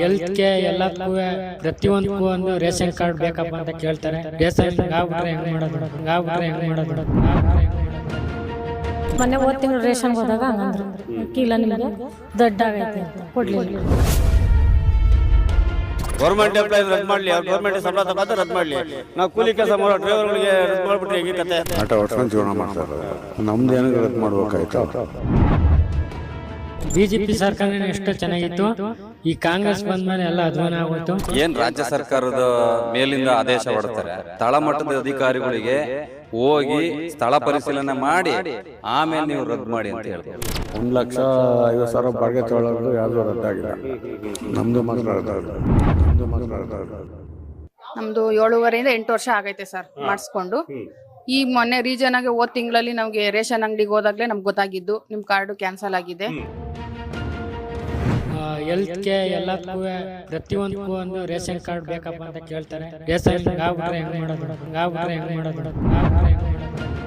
ಹೆಲ್ತ್ಗೆ ಎಲ್ಲದಕ್ಕೂ ಪ್ರತಿಯೊಂದಕ್ಕೂ ಒಂದು ರೇಷನ್ ಕಾರ್ಡ್ ಬೇಕಪ್ಪ ಅಂತ ಕೇಳ್ತಾರೆ. ರೇಷನ್ ಹಿಂಗಾಗ್ಬಿಟ್ರೆ ಹೆಂಗ್ ಮಾಡೋದು? ಹಿಂಗಾಗ್ಬಿಟ್ರೆ ಹೆಂಗ್ ಮಾಡೋದು? ಮೊನ್ನೆ ಹೋದ ತಿಂಗಳು ರೇಷನ್ಗೆ ಹೋದಾಗ ಹಂಗಂದ್ರು. ಅಕ್ಕಿಲ್ಲ ನಿಮಗೆ ದೊಡ್ಡ ಆಗೈತೆ ಅಂತ ಕೊಡ್ಲಿಲ್ಲ. ಗೌರ್ಮೆಂಟ್ ಎಂಪ್ಲಾಯ್ ರದ್ದು ಮಾಡಲಿ. ಅವ್ರು ಗೌರ್ಮೆಂಟ್ ಸಂಬಳ ತಗೊಂಡು ರದ್ದು ಮಾಡಲಿ. ನಾವು ಕೂಲಿ ಕೆಲಸ ಮಾಡೋ ಡ್ರೈವರ್ಗಳಿಗೆ ರದ್ದು ಮಾಡ್ಬಿಟ್ರೆ ಹೇಗೆ ಕತೆ ಆಟ ಹೊಡ್ಕೊಂಡು ಜೀವನ ಮಾಡ್ತಾರೆ ನಮ್ದು ಏನಾದ್ರು ರದ್ದು ಮಾಡ್ಬೇಕಾಯ್ತು? ಬಿಜೆಪಿ ಸರ್ಕಾರ ಎಷ್ಟು ಚೆನ್ನಾಗಿತ್ತು. ಈ ಕಾಂಗ್ರೆಸ್ ಬಂದ್ಮೇಲೆ ಎಲ್ಲ ಅಧ್ವಾನ ಆಗೋಯ್ತು. ಏನ್ ರಾಜ್ಯ ಸರ್ಕಾರದ ಮೇಲಿಂದ ಆದೇಶ ಹೊಡ್ತಾರೆ ತಳಮಟ್ಟದ ಅಧಿಕಾರಿಗಳಿಗೆ ಹೋಗಿ ಸ್ಥಳ ಪರಿಶೀಲನೆ ಮಾಡಿ ಆಮೇಲೆ ನೀವು ರದ್ದು ಮಾಡಿ ಅಂತ ಹೇಳ್ತಾರೆ ಒಂದು ಲಕ್ಷ ಐವತ್ತು ಸಾವಿರ ಬಾಡಿಗೆ ತಗೊಳ್ಳೋದು ಯಾವುದು ರದ್ದಾಗಿಲ್ಲ. ನಮ್ದು ಮಾತ್ರ ಮಾತ್ರ ನಮ್ದು ಏಳುವರೆಯಿಂದ ಎಂಟು ವರ್ಷ ಆಗೈತೆ ಸರ್ ಮಾಡಿಸ್ಕೊಂಡು. ಈ ಮೊನ್ನೆ ರೀಜನ್ ಆಗಿ ಹೋದ್ ತಿಂಗಳಲ್ಲಿ ನಮಗೆ ರೇಷನ್ ಅಂಗಡಿಗೆ ಹೋದಾಗ್ಲೇ ನಮ್ಗೆ ಗೊತ್ತಾಗಿದ್ದು. ನಿಮ್ ಕಾರ್ಡ್ ಕ್ಯಾನ್ಸಲ್ ಆಗಿದೆ. ಹೆಲ್ತ್ಗೆ ಎಲ್ಲದಕ್ಕೂ ಪ್ರತಿಯೊಂದಕ್ಕೂ ಒಂದು ರೇಷನ್ ಕಾರ್ಡ್ ಬೇಕಪ್ಪ ಅಂತ ಕೇಳ್ತಾರೆ. ರೇಷನ್ ಹಿಂಗಾಗ್ಬಿಟ್ರೆ ಹೆಂಗ್ ಮಾಡೋದು? ಹೆಂಗ್ ಮಾಡೋದು? ಹೆಂಗ್ ಮಾಡೋದು?